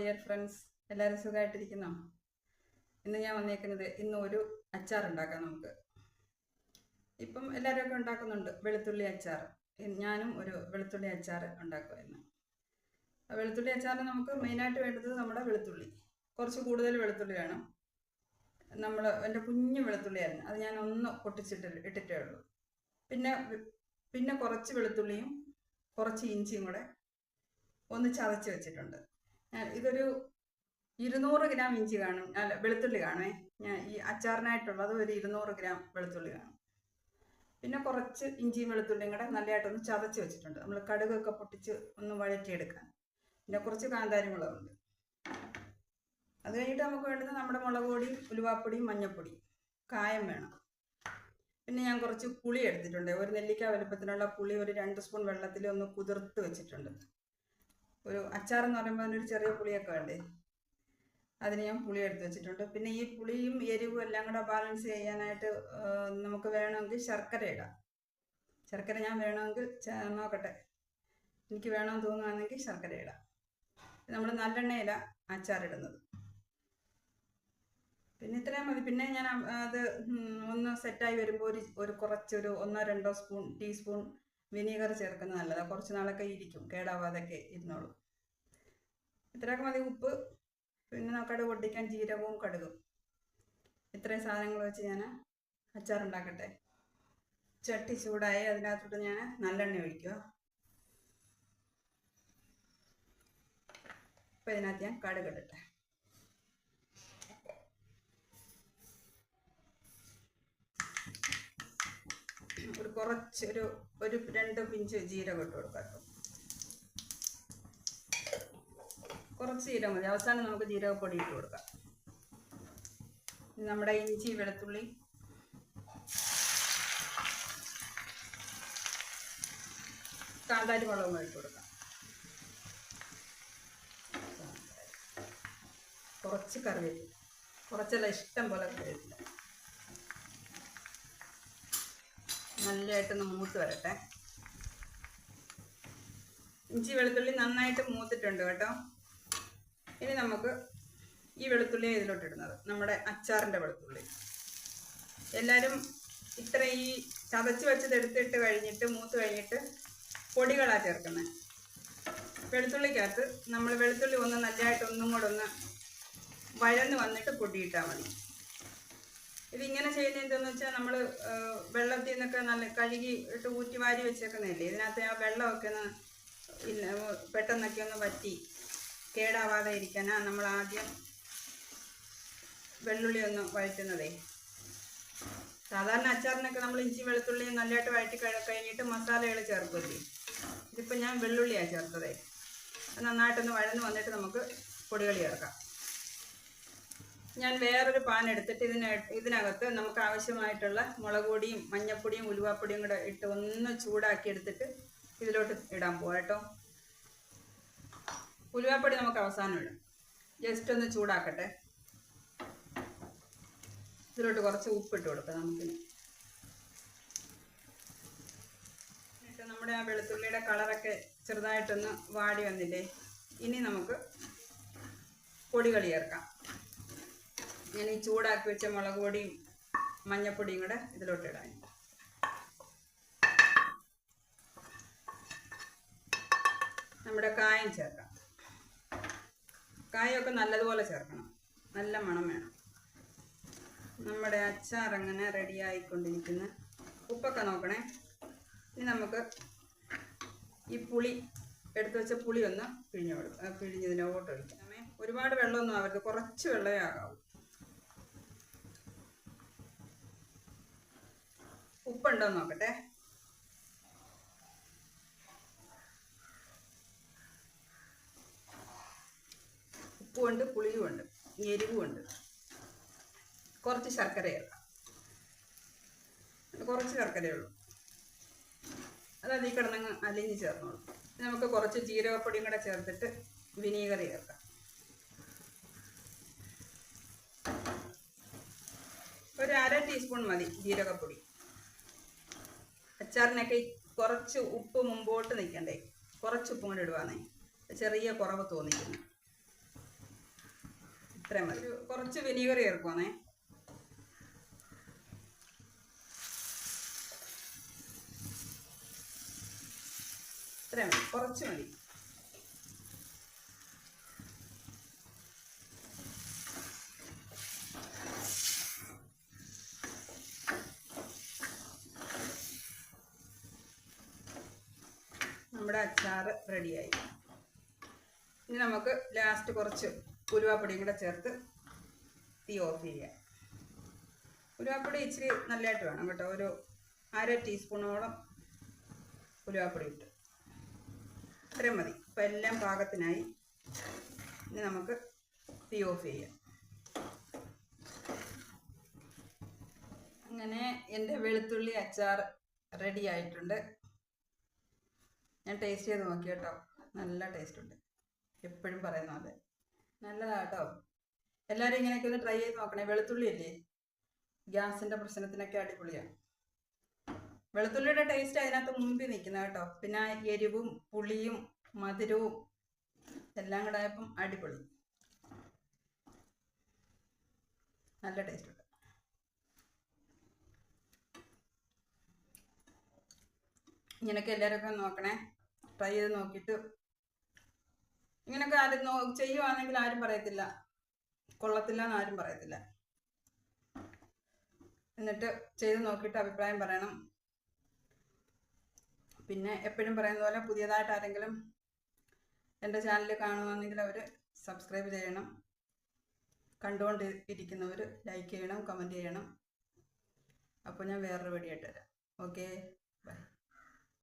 Dear friends എല്ലാവരും സുഖമായിട്ടിരിക്കുന്നോ ഇന്ന് ഞാൻ വന്നേക്കുന്നത് ഇന്ന് ഒരു അച്ചാർ ഉണ്ടാക്കാം നമുക്ക്. ഇപ്പം എല്ലാവരും ഒക്കെ ഉണ്ടാക്കുന്നുണ്ട്. വെളുത്തുള്ളി അച്ചാർ. ഞാനും ഒരു വെളുത്തുള്ളി അച്ചാർ ഉണ്ടാക്കുമായിരുന്നു വെളുത്തുള്ളി അച്ചാറിന് നമുക്ക് മെയിനായിട്ട് വേണ്ടത് നമ്മുടെ വെളുത്തുള്ളി. കുറച്ച് കൂടുതൽ വെളുത്തുള്ളി വേണം. നമ്മൾ എന്റെ കുഞ്ഞു വെളുത്തുള്ളിയായിരുന്നു അത് ഞാൻ ഒന്ന് പൊട്ടിച്ചിട്ട് ഇട്ടിട്ടേ ഉള്ളൂ. പിന്നെ പിന്നെ കുറച്ച് വെളുത്തുള്ളിയും കുറച്ച് ഇഞ്ചിയും കൂടെ ഒന്ന് ചതച്ച് വെച്ചിട്ടുണ്ട്. ഇതൊരു ഇരുന്നൂറ് ഗ്രാം ഇഞ്ചി കാണും. അല്ല വെളുത്തുള്ളി കാണുമേ ഞാൻ ഈ അച്ചാറിനായിട്ടുള്ളത് ഒരു ഇരുന്നൂറ് ഗ്രാം വെളുത്തുള്ളി കാണും. പിന്നെ കുറച്ച് ഇഞ്ചിയും വെളുത്തുള്ളിയും കൂടെ നല്ലതായിട്ടൊന്ന് ചതച്ച് വെച്ചിട്ടുണ്ട്. നമ്മൾ കടുകൊക്കെ പൊട്ടിച്ച് ഒന്ന് വഴറ്റിയെടുക്കാൻ പിന്നെ കുറച്ച് കാന്താരി മുളകുണ്ട്. അത് കഴിഞ്ഞിട്ട് നമുക്ക് വേണ്ടത് നമ്മുടെ മുളക് പൊടി ഉലുവാപ്പൊടിയും മഞ്ഞൾപ്പൊടി കായം വേണം. പിന്നെ ഞാൻ കുറച്ച് പുളി എടുത്തിട്ടുണ്ട്. ഒരു നെല്ലിക്ക വലുപ്പത്തിനുള്ള പുളി ഒരു രണ്ട് സ്പൂൺ വെള്ളത്തിൽ ഒന്ന് കുതിർത്ത് വെച്ചിട്ടുണ്ട്. ഒരു അച്ചാർ എന്ന് പറയുമ്പോൾ അതിനൊരു ചെറിയ പുളിയൊക്കെ വേണ്ടേ? അതിന് ഞാൻ പുളി എടുത്ത് വെച്ചിട്ടുണ്ട്. പിന്നെ ഈ പുളിയും എരിവും എല്ലാം കൂടെ ബാലൻസ് ചെയ്യാനായിട്ട് നമുക്ക് വേണമെങ്കിൽ ശർക്കര ഇടാം. ശർക്കര ഞാൻ വേണമെങ്കിൽ നോക്കട്ടെ. എനിക്ക് വേണമെന്ന് തോന്നുകയാണെങ്കിൽ ശർക്കര ഇടാം. നമ്മൾ നല്ലെണ്ണയില അച്ചാറിടുന്നത് പിന്നെ ഇത്രയും മതി. പിന്നെ ഞാൻ അത് ഒന്ന് സെറ്റായി വരുമ്പോൾ ഒരു ഒരു കുറച്ചൊരു ഒന്നോ രണ്ടോ സ്പൂൺ ടീസ്പൂൺ വിനീഗർ ചേർക്കുന്നത് നല്ലതാണ് കുറച്ച് നാളൊക്കെ ഇരിക്കും. കേടാവാതൊക്കെ ഇരുന്നോളും. ഇത്രയൊക്കെ മതി ഉപ്പ്. പിന്നെ കടുക് പൊട്ടിക്കാൻ ജീരകവും കടുകും. ഇത്രയും സാധനങ്ങൾ വെച്ച് ഞാൻ അച്ചാറുണ്ടാക്കട്ടെ. ചട്ടി ചൂടായി അതിനകത്തോട്ട് ഞാൻ നല്ലെണ്ണ ഒഴിക്കുക. അപ്പം ഇതിനകത്ത് ഞാൻ കടുക് ഇടട്ടെ ഒരു രണ്ട് പിഞ്ച് ജീരകം ഇട്ട് കൊടുക്കാം കേട്ടോ. കുറച്ച് ജീരകം മതി. അവസാനം നമുക്ക് ജീരകപ്പൊടി ഇട്ട് കൊടുക്കാം. നമ്മുടെ ഇഞ്ചി വെളുത്തുള്ളി. കാന്താരി മുളകും ഇട്ട് കൊടുക്കാം. കുറച്ച് കറിവേപ്പില. കുറച്ചല്ല ഇഷ്ടം പോലെ കറിവേപ്പില. നല്ലതായിട്ടൊന്ന് മൂത്ത് വരട്ടെ. ഇഞ്ചി വെളുത്തുള്ളി നന്നായിട്ട് മൂത്തിട്ടുണ്ട് കേട്ടോ. ഇനി നമുക്ക് ഈ വെളുത്തുള്ളി ഇതിലോട്ടിടുന്നത് നമ്മുടെ അച്ചാറിന്റെ വെളുത്തുള്ളി. എല്ലാവരും ഇത്ര ഈ ചതച്ച് വെച്ചത് എടുത്തിട്ട് കഴിഞ്ഞിട്ട് മൂത്ത് കഴിഞ്ഞിട്ട് പൊടികളാണ് ചേർക്കുന്നത് വെളുത്തുള്ളിക്കകത്ത് നമ്മൾ വെളുത്തുള്ളി ഒന്ന് നല്ലതായിട്ട് ഒന്നും കൂടെ ഒന്ന് വഴന്ന് വന്നിട്ട് പൊടിയിട്ടാൽ മതി. ഇതിങ്ങനെ ചെയ്യുന്നത് എന്താണെന്ന് വെച്ചാൽ നമ്മൾ വെള്ളത്തിൽ നിന്നൊക്കെ നല്ല കഴുകി ഇട്ട് ഊറ്റി വാരി വെച്ചേക്കുന്നതല്ലേ? ഇതിനകത്ത് ആ വെള്ളമൊക്കെ ഒന്ന് ഇല്ല പെട്ടെന്നൊക്കെ ഒന്ന് വറ്റി കേടാവാതെ ഇരിക്കാനാണ് നമ്മൾ ആദ്യം വെള്ളുള്ളി ഒന്ന് വഴറ്റുന്നതേ. സാധാരണ അച്ചാറിനൊക്കെ നമ്മൾ ഇഞ്ചി വെളുത്തുള്ളി നല്ലതായിട്ട് വഴറ്റി കഴി കഴിഞ്ഞിട്ട് മസാലകൾ ചേർക്കില്ലേ ഇതിപ്പോൾ ഞാൻ വെള്ളുള്ളിയാണ് ചേർത്തതേ. നന്നായിട്ടൊന്ന് വഴന്ന് വന്നിട്ട് നമുക്ക് പൊടികൾ ചേർക്കാം. ഞാൻ വേറൊരു പാൻ എടുത്തിട്ട് ഇതിന ഇതിനകത്ത് നമുക്ക് ആവശ്യമായിട്ടുള്ള മുളക് പൊടിയും മഞ്ഞപ്പൊടിയും ഉലുവാപ്പൊടിയും കൂടെ ഇട്ട് ഒന്ന് ചൂടാക്കി എടുത്തിട്ട് ഇതിലോട്ട് ഇടാൻ പോകാം കേട്ടോ. ഉലുവാപ്പൊടി നമുക്ക് അവസാനം ഇടാം. ജസ്റ്റ് ഒന്ന് ചൂടാക്കട്ടെ. ഇതിലോട്ട് കുറച്ച് ഉപ്പിട്ട് കൊടുക്കാം നമുക്ക് നമ്മുടെ ആ വെളുത്തുള്ളിയുടെ കളറൊക്കെ ചെറുതായിട്ടൊന്ന് വാടി വന്നില്ലേ? ഇനി നമുക്ക് പൊടികൾ ചേർക്കാം. ഞാൻ ഈ ചൂടാക്കി വെച്ച മുളക് പൊടിയും മഞ്ഞപ്പൊടിയും കൂടെ ഇതിലോട്ട് ഇടാൻ നമ്മുടെ കായം ചേർക്കാം. കായമൊക്കെ നല്ലതുപോലെ ചേർക്കണം. നല്ല മണം വേണം. നമ്മുടെ അച്ചാർ അങ്ങനെ റെഡി ആയിക്കൊണ്ടിരിക്കുന്ന. ഉപ്പൊക്കെ നോക്കണേ. ഇനി നമുക്ക് ഈ പുളി എടുത്തു വെച്ച പുളി ഒന്ന് പിഴിഞ്ഞു കൊടുക്കും പിഴിഞ്ഞതിനോട്ട് ഒഴിക്കാമേ ഒരുപാട് വെള്ളമൊന്നും ആവരുത്. കുറച്ച് വെള്ളമേ ആകാവൂ. എന്ന് നോക്കട്ടെ. ഉപ്പുമുണ്ട് പുളിയുമുണ്ട് എരിവുമുണ്ട്. കുറച്ച് ശർക്കര ചേർക്കാം കുറച്ച് ശർക്കരയുള്ളൂ അത് അതിൽ കിടന്നങ്ങ് അലിഞ്ഞ് ചേർന്നോളൂ. നമുക്ക് കുറച്ച് ജീരകപ്പൊടിയും കൂടെ ചേർത്തിട്ട് വിനീഗർ ചേർക്കാം. ഒരു അര ടീസ്പൂൺ മതി ജീരകപ്പൊടി. അച്ചാറിനൊക്കെ കുറച്ച് ഉപ്പ് മുമ്പോട്ട് നിൽക്കണ്ടേ? കുറച്ച് ഉപ്പും കൂടെ ഇടുവാന്നേ. ചെറിയ കുറവ് തോന്നിക്കുന്നു. ഇത്രയും മതി. കുറച്ച് വിനീഗർ ചേർക്കുവാണേ ഇത്രയും മതി. കുറച്ച് മതി. നമ്മുടെ അച്ചാർ റെഡിയായി. ഇനി നമുക്ക് ലാസ്റ്റ് കുറച്ച് ഉരുവാപ്പൊടിയും കൂടെ ചേർത്ത് തീ ഓഫ് ചെയ്യാം ഉരുവാപ്പൊടി ഇച്ചിരി നല്ലതായിട്ട് വേണം കേട്ടോ. ഒരു അര ടീസ്പൂണോളം ഉലുവാപ്പൊടി ഇട്ട്. ഇത്രയും മതി. ഇപ്പം എല്ലാം പാകത്തിനായി ഇനി നമുക്ക് തീ ഓഫ് ചെയ്യാം. അങ്ങനെ എന്റെ വെളുത്തുള്ളി അച്ചാർ റെഡി ആയിട്ടുണ്ട് ഞാൻ ടേസ്റ്റ് ചെയ്ത് നോക്കി കേട്ടോ നല്ല ടേസ്റ്റ് ഉണ്ട്. എപ്പോഴും പറയുന്ന അതെ നല്ലതാട്ടോ. എല്ലാവരും ഇങ്ങനെയൊക്കെ ഒന്ന് ട്രൈ ചെയ്ത് നോക്കണേ. വെളുത്തുള്ളി അല്ലേ ഗ്യാസിന്റെ പ്രശ്നത്തിനൊക്കെ അടിപൊളിയാണ് വെളുത്തുള്ളിയുടെ ടേസ്റ്റ് അതിനകത്ത് മുമ്പിൽ നിൽക്കുന്ന കേട്ടോ. പിന്നെ എരിവും പുളിയും മധുരവും എല്ലാം കൂടെ ആയപ്പം അടിപൊളി. നല്ല ടേസ്റ്റ് ഉണ്ട്. ഇങ്ങനെയൊക്കെ എല്ലാവരും നോക്കണേ. ട്രൈ ചെയ്ത് നോക്കിയിട്ട് ഇങ്ങനെയൊക്കെ ആരും ചെയ്യുവാണെങ്കിൽ ആരും പറയത്തില്ല. കൊള്ളത്തില്ല എന്ന് ആരും പറയത്തില്ല. എന്നിട്ട് ചെയ്ത് നോക്കിയിട്ട് അഭിപ്രായം പറയണം. പിന്നെ എപ്പോഴും പറയുന്ന പോലെ പുതിയതായിട്ട് ആരെങ്കിലും എന്റെ ചാനൽ കാണുവാണെങ്കിൽ അവർ സബ്സ്ക്രൈബ് ചെയ്യണം. കണ്ടുകൊണ്ട് ഇരിക്കുന്നവർ ലൈക്ക് ചെയ്യണം കമന്റ് ചെയ്യണം. അപ്പോൾ ഞാൻ വേറൊരു വീഡിയോ ഇട്ടുതരാം ഓക്കേ.